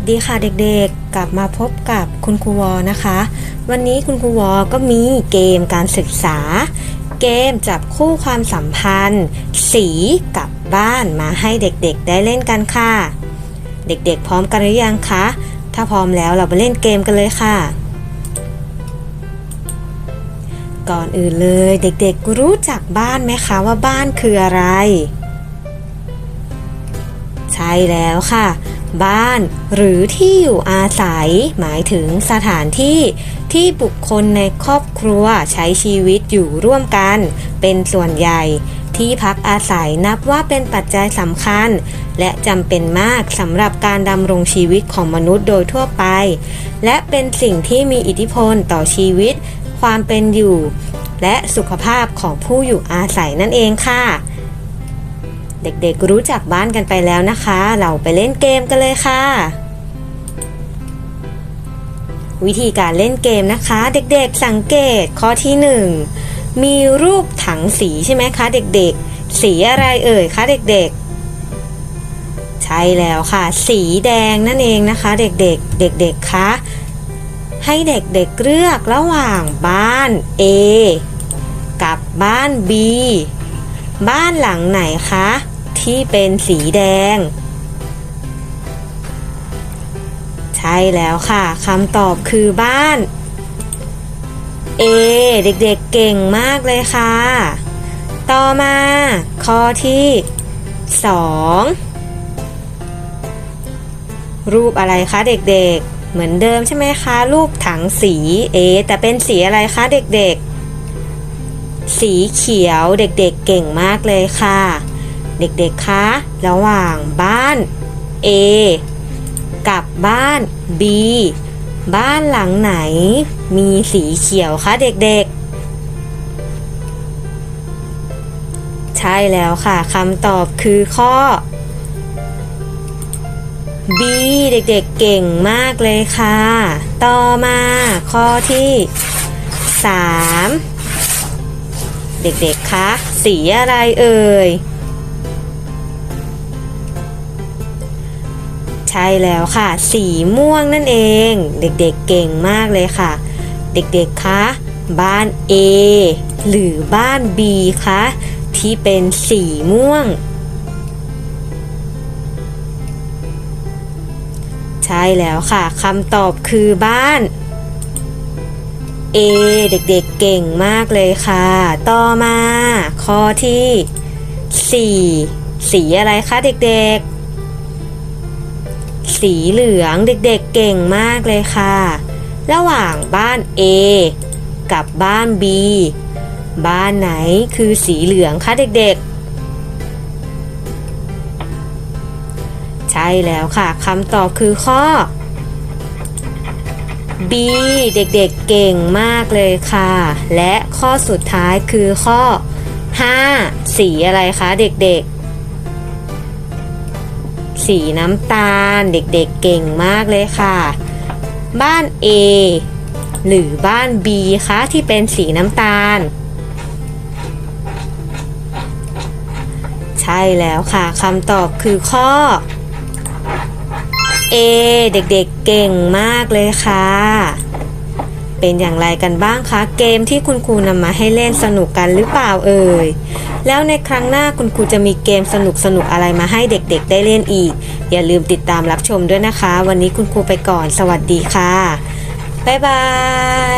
วัสดีค่ะเด็กๆ กลับมาพบกับคุณครูวอนะคะ วันนี้คุณครูวอก็มีเกมการศึกษา เกมจับคู่ความสัมพันธ์ สีกับบ้านมาให้เด็กๆ ได้เล่นกันค่ะ เด็กๆ พร้อมกันหรือยังคะ ถ้าพร้อมแล้วเราไปเล่นเกมกันเลยค่ะ ก่อนอื่นเลยเด็กๆ รู้จักบ้านไหมคะว่าบ้านคืออะไร ใช่แล้วค่ะ บ้าน หรือที่อยู่อาศัย หมายถึงสถานที่ที่บุคคลในครอบครัวใช้ชีวิตอยู่ร่วมกัน เป็นส่วนใหญ่ ที่พักอาศัยนับว่าเป็นปัจจัยสำคัญ และจำเป็นมากสำหรับการดำรงชีวิตของมนุษย์โดยทั่วไป และเป็นสิ่งที่มีอิทธิพลต่อชีวิต ความเป็นอยู่ และสุขภาพของผู้อยู่อาศัยนั่นเองค่ะ เด็กๆรู้จักบ้านกันไปแล้วนะคะ เราไปเล่นเกมกันเลยค่ะ วิธีการเล่นเกมนะคะ เด็กๆสังเกตข้อที่ 1 มีรูปถังสีใช่ไหมคะ เด็กๆ สีอะไรเอ่ยคะเด็กๆใช่แล้วค่ะ สีแดงนั่นเองนะคะ เด็กๆ เด็กๆคะให้เด็กๆเลือกระหว่างบ้าน A กับบ้าน B บ้านหลังไหนคะ ที่เป็นสีแดง ใช่แล้วค่ะคำตอบคือบ้าน A เด็กๆเก่งมากเลยค่ะ ต่อมา ข้อที่ 2 รูปอะไรคะเด็กๆ เหมือนเดิมใช่ไหมคะ รูปถังสี A แต่เป็นสีอะไรคะเด็กๆ สีเขียวเด็กๆเก่งมากเลยค่ะ เด็กๆ คะ ระหว่างบ้าน A กับบ้าน B บ้านหลังไหน มีสีเขียวคะเด็กๆ ใช่แล้วค่ะคำตอบคือข้อ B เด็กๆเก่งมากเลยค่ะ ต่อมาข้อที่ 3 เด็กๆคะ สีอะไรเอ่ย ช่แล้วค่ะ สีม่วงนั่นเอง เด็กๆเก่งมากเลยค่ะ เด็กๆคะบ้าน A หรือบ้าน B คะที่เป็นสีม่วง ใช่แล้วค่ะคำตอบคือบ้าน A เด็กๆเก่งมากเลยค่ะ ต่อมา ข้อที่ 4 สีอะไรคะเด็กๆ สีเหลืองเด็กๆเก่งมากเลยค่ะ ระหว่างบ้าน A กับบ้าน B บ้านไหนคือสีเหลืองคะเด็กๆ ใช่แล้วค่ะคำตอบคือข้อ B เด็กๆเก่งมากเลยค่ะ และข้อสุดท้ายคือข้อ 5 สีอะไรคะเด็กๆ สีน้ำตาล เด็กๆเก่งมากเลยค่ะ บ้าน A หรือบ้าน B คะที่เป็นสีน้ำตาล ใช่แล้วค่ะคำตอบคือข้อเอเด็กๆเก่งมากเลยค่ะ เป็นอย่างไรกันบ้างคะ เกมที่คุณครูนำมาให้เล่นสนุกกันหรือเปล่าเอ่ย แล้วในครั้งหน้าคุณครูจะมีเกมสนุกสนุกอะไรมาให้เด็กๆ ได้เล่นอีก อย่าลืมติดตามรับชมด้วยนะคะ วันนี้คุณครูไปก่อน สวัสดีค่ะ บ๊ายบา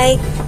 ย